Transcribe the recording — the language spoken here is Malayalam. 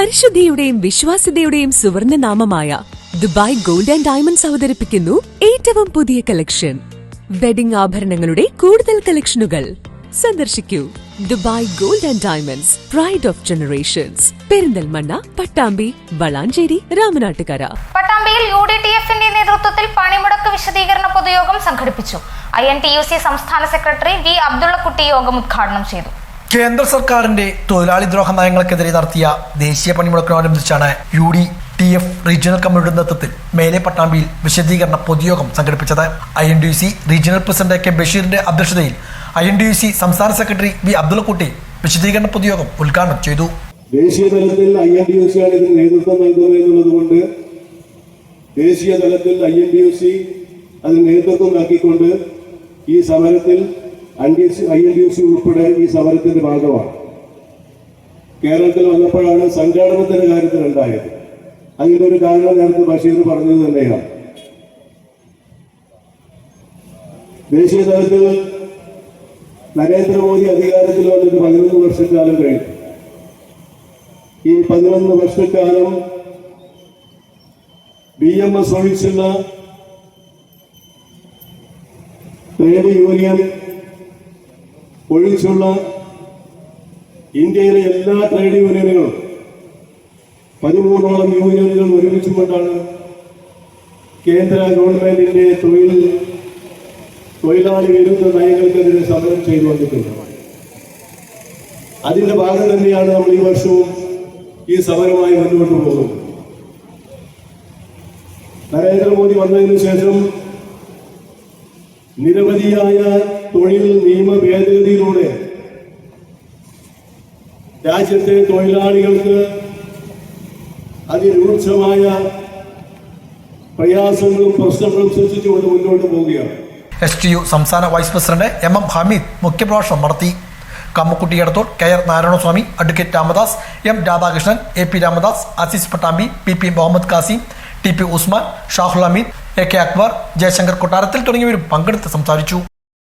പരിശുദ്ധിയുടെയും വിശ്വാസ്യതയുടെയും സുവർണ നാമമായ ദുബായ് ഗോൾഡ് ആൻഡ് ഡയമണ്ട്സ് അവതരിപ്പിക്കുന്നു ഏറ്റവും പുതിയ കളക്ഷൻ വെഡിംഗ് ആഭരണങ്ങളുടെ കൂടുതൽ കളക്ഷനുകൾ സന്ദർശിക്കൂ. Dubai gold and diamonds pride of generations Perinthalmanna Pattambi Valanchery Ramanattukara. പട്ടാമ്പിയിൽ U D T എഫിന്റെ നേതൃത്വത്തിൽ പണിമുടക്ക് വിശദീകരണ പൊതുയോഗം സംഘടിപ്പിച്ചു. I N T U C സംസ്ഥാന സെക്രട്ടറി വി അബ്ദുള്ളക്കുട്ടി യോഗം ഉദ്ഘാടനം ചെയ്തു. കേന്ദ്ര സർക്കാരിന്റെ തൊഴിലാളി ദ്രോഹ നയങ്ങൾക്കെതിരെ നടത്തിയ ദേശീയ പണിമുടക്കിനോടനുബന്ധിച്ചാണ് U D T F regional കമ്മിറ്റിയുടെ നേതൃത്വത്തിൽ മേലെ പട്ടാമ്പിയിൽ വിശദീകരണ പൊതുയോഗം സംഘടിപ്പിച്ചത്. I N D C regional president K. ബഷീറിന്റെ അധ്യക്ഷതയിൽ ഐ എൻ ഡി സി സംസ്ഥാന സെക്രട്ടറി വി. അബ്ദുൾക്കുട്ടി വിശദീകരണ പൊതുയോഗം ഉദ്ഘാടനം ചെയ്തു. ദേശീയ തലത്തിൽ ഐ എൻ ഡി ഇതിന് നേതൃത്വം നൽകുന്നത് എന്നുള്ളതുകൊണ്ട് ദേശീയ തലത്തിൽ ഐ എൻ ഡി സി അതിന് നേതൃത്വം നൽകിക്കൊണ്ട് ഈ സമരത്തിൽ ഐ എൻ ഡി സി ഉൾപ്പെടെ ഈ സമരത്തിന്റെ ഭാഗമാണ്. കേരളത്തിൽ വന്നപ്പോഴാണ് സംഘാടനത്തിന്റെ കാര്യത്തിൽ ഉണ്ടായത്. അതിന്റെ ഒരു കാരണം നേരത്തെ ബഷീർ പറഞ്ഞത് തന്നെയാണ്. ദേശീയ തലത്തിൽ നരേന്ദ്രമോദി അധികാരത്തിൽ വന്നിട്ട് പതിനൊന്ന് വർഷക്കാലം കഴിഞ്ഞു. ഈ പതിനൊന്ന് വർഷക്കാലം ബി എം എസ് ഒഴിച്ചുള്ള ട്രേഡ് യൂണിയൻ ഒഴിച്ചുള്ള ഇന്ത്യയിലെ എല്ലാ ട്രേഡ് യൂണിയനുകളും പതിമൂന്നോളം യൂണിയനുകൾ ഒരുമിച്ചുകൊണ്ടാണ് കേന്ദ്ര ഗവൺമെന്റിന്റെ തൊഴിൽ തൊഴിലാളി വിരുദ്ധ നയങ്ങൾക്കെതിരെ സമരം ചെയ്തുകൊണ്ടിരിക്കുന്നത് അതിന്റെ ഭാഗം തന്നെയാണ് നമ്മൾ ഈ വർഷവും ഈ സമരമായി മുന്നോട്ട് പോകുന്നത്. നരേന്ദ്രമോദി വന്നതിന് ശേഷം നിരവധിയായ തൊഴിൽ നിയമ ഭേദഗതിയിലൂടെ രാജ്യത്തെ തൊഴിലാളികൾക്ക് അതിരൂക്ഷമായ പ്രയാസങ്ങളും പ്രശ്നങ്ങളും സൃഷ്ടിച്ചുകൊണ്ട് മുന്നോട്ട് പോവുകയാണ്. എസ് ടി യു സംസ്ഥാന vice president M M Hameed മുഖ്യപ്രഭാഷണം നടത്തി. Kammukutty Edathol K R Narayanaswamy advocate Ramadas M Radhakrishnan A P Ramadas Azeez Pattambi P P Muhammad Kasim T P Usman Shahul Ameed A K Akbar Jayashankar Kottarathil തുടങ്ങിയവരും പങ്കെടുത്ത് സംസാരിച്ചു.